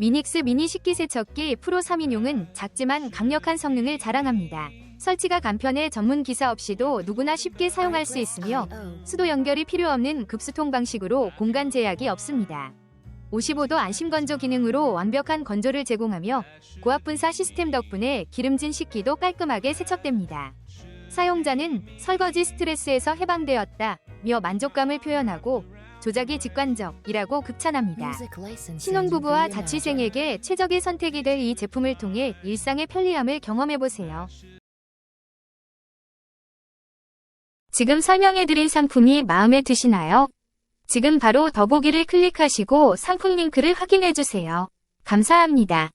미닉스 미니 식기세척기 프로 3인용은 작지만 강력한 성능을 자랑합니다. 설치가 간편해 전문 기사 없이도 누구나 쉽게 사용할 수 있으며 수도 연결이 필요 없는 급수통 방식으로 공간 제약이 없습니다. 55도 안심 건조 기능으로 완벽한 건조를 제공하며 고압 분사 시스템 덕분에 기름진 식기도 깔끔하게 세척됩니다. 사용자는 설거지 스트레스에서 해방되었다 며 만족감을 표현하고 조작이 직관적이라고 극찬합니다. 신혼부부와 자취생에게 최적의 선택이 될 이 제품을 통해 일상의 편리함을 경험해보세요. 지금 설명해드린 상품이 마음에 드시나요? 지금 바로 더보기를 클릭하시고 상품 링크를 확인해주세요. 감사합니다.